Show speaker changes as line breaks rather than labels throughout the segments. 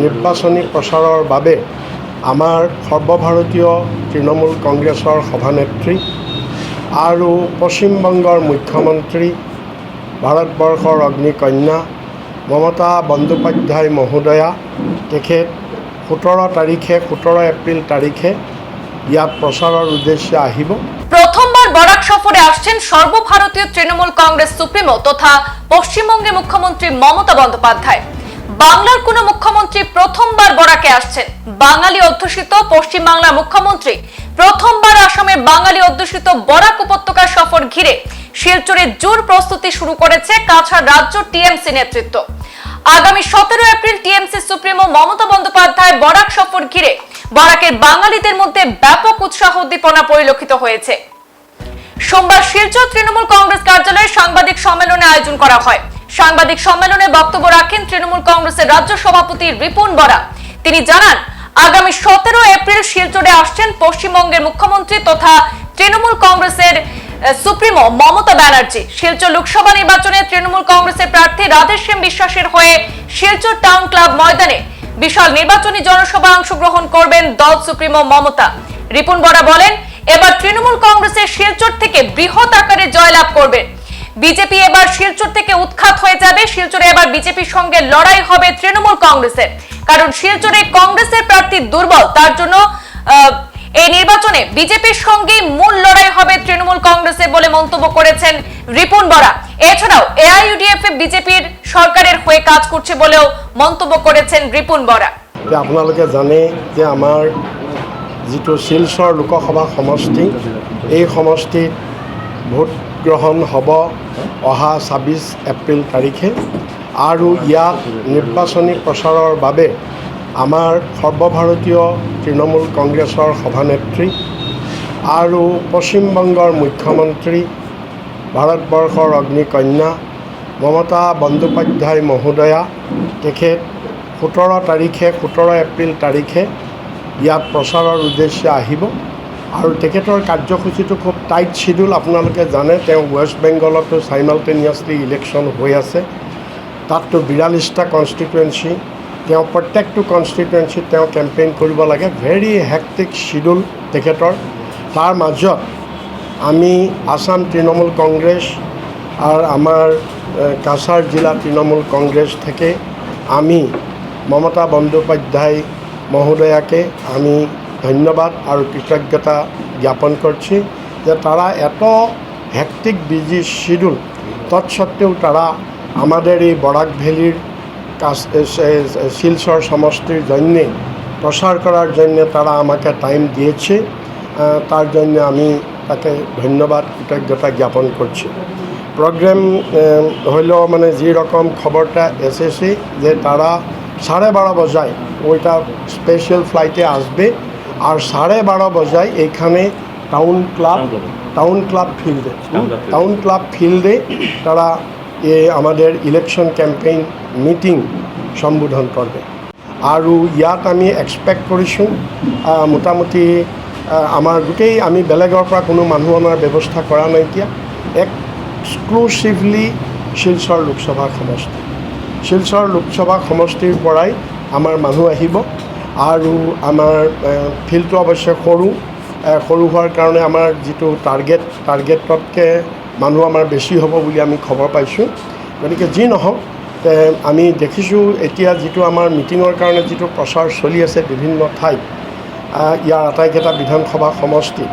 নিৰ্বাচনী প্ৰচাৰৰ বাবে আমাৰ সৰ্বভাৰতীয় তৃণমূল কংগ্ৰেছৰ সভানেত্ৰী আৰু পশ্চিমবংগৰ মুখ্যমন্ত্ৰী ভাৰতবৰ্ষৰ অগ্নিকন্যা মমতা বন্দ্যোপাধ্যায় মহোদয়া, তেখেত সোতৰ তাৰিখে, সোতৰ এপ্ৰিল তাৰিখে ইয়াত প্ৰচাৰৰ উদ্দেশ্যে আহিব।
প্রথমবার বরাক সফরে আসছেন সর্বভারতীয় তৃণমূল কংগ্রেস সুপ্রিমো তথা পশ্চিমবঙ্গের মুখ্যমন্ত্রী মমতা বন্দ্যোপাধ্যায়। বাংলার কোন মুখ্যমন্ত্রী প্রথমবার বরাকে আসছেন। বাঙালি অধ্যুষিত পশ্চিমবাংলার মুখ্যমন্ত্রী প্রথমবার আসামে বাঙালি অধ্যুষিত বরাক উপত্যকার সফর ঘিরে শিলচরে জোর প্রস্তুতি শুরু করেছে কাছাড় রাজ্য টিএমসি নেতৃত্ব। আগামী সতেরো April TMC supremo Mamata Bandyopadhyay Barak সফর ঘিরে বরাকের বাঙালিদের মধ্যে ব্যাপক উৎসাহ উদ্দীপনা পরিলক্ষিত হয়েছে। সোমবার শিলচর তৃণমূল কংগ্রেস কার্যালয়ে সাংবাদিক সম্মেলনে আয়োজন করা হয়। সাংবাদিক সম্মেলনে বক্তব্য রাখেন তৃণমূল কংগ্রেসের রাজ্য সভাপতি রিপুন বরা। তিনি জানান, আগামী সতেরো এপ্রিল শিলচরে আসছেন পশ্চিমবঙ্গের মুখ্যমন্ত্রী তথা তৃণমূল কংগ্রেসের সুপ্রিমো মমতা ব্যানার্জি। শিলচর লোকসভা নির্বাচনে তৃণমূল কংগ্রেসের প্রার্থী রাধেশ্যাম বিশ্বাসের হয়ে শিলচর টাউন ক্লাব ময়দানে বিশাল নির্বাচনী জনসভায় অংশগ্রহণ করবেন দল সুপ্রিমো মমতা। রিপুন বরা বলেন, এবার তৃণমূল কংগ্রেসের শিলচর থেকে বৃহৎ আকারে জয়লাভ করবে। বিজেপি এবার শিলচর থেকে উৎখাত হয়ে যাবে। শিলচরে এবার বিজেপির সঙ্গে লড়াই হবে তৃণমূল কংগ্রেসের। কারণ শিলচরে কংগ্রেসের প্রার্থী দুর্বল, তার জন্য এই নির্বাচনে বিজেপির সঙ্গে মূল লড়াই হবে তৃণমূল কংগ্রেসের বলে মন্তব্য করেছেন রিপুন বরা। এছাড়াও এআইইউডিএফ বিজেপির সরকারের হয়ে কাজ করছে বলেও মন্তব্য করেছেন রিপুন বরা।
আপোনালোকে জানে যে আমাৰ যিটো শিলচৰ লোকসভা সমষ্টি, এই সমষ্টিত ভোট গ্ৰহণ হ'ব অহা ছাব্বিছ এপ্ৰিল তাৰিখে আৰু ইয়াত নিৰ্বাচনী প্ৰচাৰৰ বাবে আমাৰ সৰ্বভাৰতীয় তৃণমূল কংগ্ৰেছৰ সভানেত্ৰী আৰু পশ্চিমবংগৰ মুখ্যমন্ত্ৰী ভাৰতবৰ্ষৰ অগ্নিকন্যা মমতা বন্দ্যোপাধ্যায় মহোদয়া। তেখেত সোতৰ তাৰিখে, সোতৰ এপ্ৰিল তাৰিখে ইয়াত প্ৰচাৰৰ উদ্দেশ্যে আহিব। আৰু তেখেতৰ কাৰ্যসূচীটো খুব টাইট চিডিউল আপোনালোকে জানে তেওঁ ৱেষ্ট বেংগলতো চাইমালটেনিয়াছলি ইলেকশ্যন হৈ আছে। তাততো বিৰাল্লিছটা কনষ্টিটুৱেঞ্চি তেওঁ প্ৰত্যেকটো কনষ্টিটুৱেঞ্চিত তেওঁ কেম্পেইন কৰিব লাগে। ভেৰি হেক্টিক চিডিউল তেখেতৰ। তাৰ মাজত আমি আসাম তৃণমূল কংগ্রেস আর আমার আহ, কাছাড় জেলা তৃণমূল কংগ্রেস থেকে আমি মমতা বন্দ্যোপাধ্যায় মহোদয়াকে আমি ধন্যবাদ আৰু কৃতজ্ঞতা জ্ঞাপন করছি যে তারা এত হেক্টিক বিজি শিডিউল তৎসত্ত্বেও তারা আমাদের এই বরাক ভ্যালির কাছ শিলচর সমষ্টির জন্যে প্রসার করার জন্য তারা আমাকে টাইম দিয়েছে। তার জন্য আমি তাকে ধন্যবাদ, কৃতজ্ঞতা জ্ঞাপন করছি প্রোগ্রাম হইলেও মানে যে রকম খবরটা এসেছে যে তারা সাড়ে বারো বজায়, ওইটা স্পেশাল ফ্লাইটে আসবে। আর সাড়ে বারো বজায় এখানে টাউন ক্লাব টাউন ক্লাব ফিল্ডে টাউন ক্লাব ফিল্ডে তারা এ আমাদের ইলেকশন ক্যাম্পেইন মিটিং সম্বোধন করবে। আৰু ইয়াত আমি এক্সপেক্ট কৰিছোঁ মোটামুটি আমাৰ গোটেই আমি বেলেগৰ পৰা কোনো মানুহ অনাৰ ব্যৱস্থা কৰা নাইকিয়া এক্সক্লুচিভলি শিলচৰ লোকসভা সমষ্টি। শিলচৰ লোকসভা সমষ্টিৰ পৰাই আমাৰ মানুহ আহিব। আৰু আমাৰ ফিল্ডটো অৱশ্যে সৰু। সৰু হোৱাৰ কাৰণে আমাৰ যিটো টাৰ্গেট টাৰ্গেটতকৈ মানুহ আমাৰ বেছি হ'ব বুলি আমি খবৰ পাইছোঁ। গতিকে যি নহওক আমি দেখিছোঁ এতিয়া যিটো আমাৰ মিটিঙৰ কাৰণে যিটো প্ৰচাৰ চলি আছে বিভিন্ন ঠাইত ইয়াৰ আটাইকেইটা বিধানসভা সমষ্টি।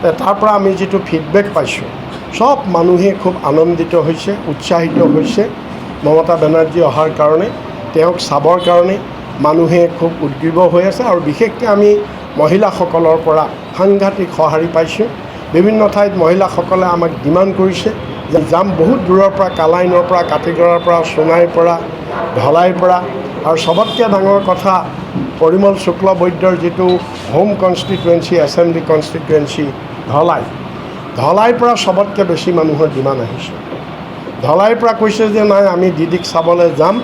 তে তাৰ পৰা আমি যিটো ফিডবেক পাইছোঁ, চব মানুহে খুব আনন্দিত হৈছে, উৎসাহিত হৈছে মমতা বেনাৰ্জী অহাৰ কাৰণে, তেওঁক চাবৰ কাৰণে মানুহে খুব উদ্গ্ৰীৱ হৈ আছে আৰু বিশেষকৈ আমি মহিলাসকলৰ পৰা সাংঘাতিক সঁহাৰি পাইছোঁ। বিভিন্ন ঠাইত মহিলাসকলে আমাক ডিমাণ্ড কৰিছে যে যাম বহুত দূৰৰ পৰা, কালাইনৰ পৰা কাতিগড়াৰ পৰা, সোণাইৰ পৰা, ধলাইৰ পৰা। আৰু চবতকৈ ডাঙৰ কথা, পৰিমল শুক্লবৈদ্যৰ যিটো home constituency assembly constituency Dhalai. ধলাইৰ পৰা চবতকৈ বেছি মানুহৰ ডিমাণ্ড আহিছে। ধলাইৰ পৰা কৈছে যে নাই, আমি দিদিক চাবলৈ যাম।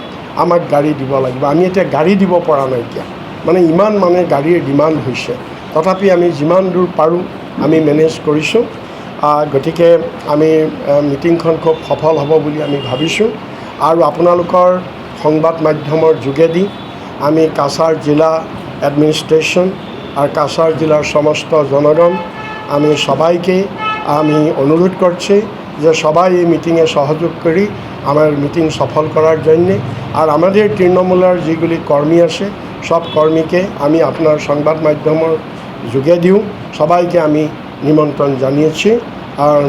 আমাক গাড়ী দিব লাগিব। আমি এতিয়া গাড়ী দিব পৰা নাই এতিয়া। মানে ইমান মানে গাড়ীৰ ডিমাণ্ড হৈছে। তথাপি আমি যিমান দূৰ পাৰোঁ, আমি মেনেজ কৰিছোঁ। গতিকে আমি মিটিংখন খুব সফল হ'ব বুলি আমি ভাবিছোঁ। আৰু আপোনালোকৰ সংবাদ মাধ্যমৰ যোগেদি আমি কাছাড় জেলা অ্যাডমিনিস্ট্রেশন আর কাছাড় জেলার সমস্ত জনগণ, আমি সবাইকে আমি অনুরোধ করছি যে সবাই এই মিটিংয়ে সহযোগ করি আমার মিটিং সফল করার জন্যে। আর আমাদের তৃণমূলের যেগুলি কর্মী আছে সব কর্মীকে আমি আপনার সংবাদ মাধ্যমের যোগে দিওঁ। সবাইকে আমি নিমন্ত্রণ জানিয়েছি। আর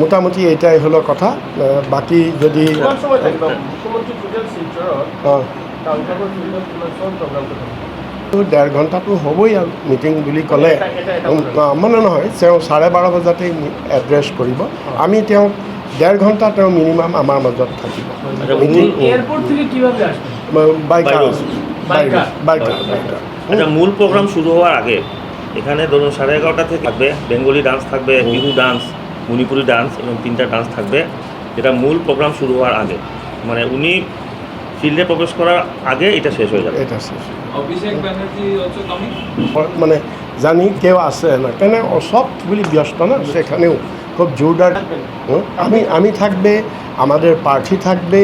মোটামুটি এটাই হলো কথা। বাকি যদি
থাকিব?
ডেৰ ঘণ্টাটো হ'বই আৰু মিটিং বুলি ক'লে। মানে নহয় তেওঁ চাৰে বাৰ বজাতেই এড্ৰেছ কৰিব। আমি তেওঁক ডেৰ ঘণ্টা তেওঁ মিনিমাম আমাৰ মাজত থাকিব।
আচ্ছা, মূল-
এয়াৰপোর্ট থেকে?
বাইক
আচ্ছা মূল প্রোগ্রাম শুরু হওয়ার আগে এখানে ধরুন সাড়ে এগারোটা থেকে থাকবে বেঙ্গলি ডান্স থাকবে বিহু ডান্স মণিপুরি ডান্স এবং তিনটা ডান্স থাকবে যেটা মূল প্রোগ্রাম শুরু হওয়ার আগে। মানে উনি ফিল্ডে প্রবেশ করার আগে এটা শেষ হয়ে যাবে।
এটা শেষ? মানে জানি কেউ আছে না। কেন ও সবগুলি ব্যস্ত না সেখানেও খুব জোরদার। আমি আমি থাকবে, আমাদের প্রার্থী থাকবে,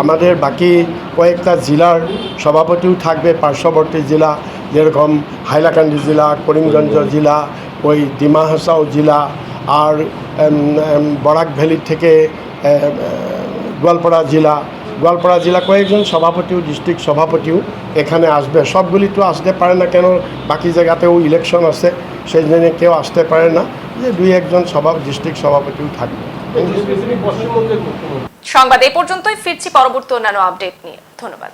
আমাদের বাকি কয়েকটা জেলার সভাপতিও থাকবে, পার্শ্ববর্তী জেলা, যেরকম হাইলাকান্দি জেলা, করিমগঞ্জ জেলা, ওই ডিমা হাসাও জেলা, আর বরাক ভ্যালি থেকে গোয়ালপাড়া জেলা গোয়ালপাড়া জেলা কয়েকজন সভাপতিও, ডিস্ট্রিক্ট সভাপতিও এখানে আসবে। সবগুলি তো আসতে পারে না কেন, বাকি জায়গাতেও ইলেকশন আছে, সেই জন্য কেউ আসতে পারে না। যে দুই একজন সভা ডিস্ট্রিক্ট সভাপতিও থাকবে।
সংবাদ এই পর্যন্তই ফিরছি পরবর্তী অন্যান্য আপডেট নিয়ে। ধন্যবাদ।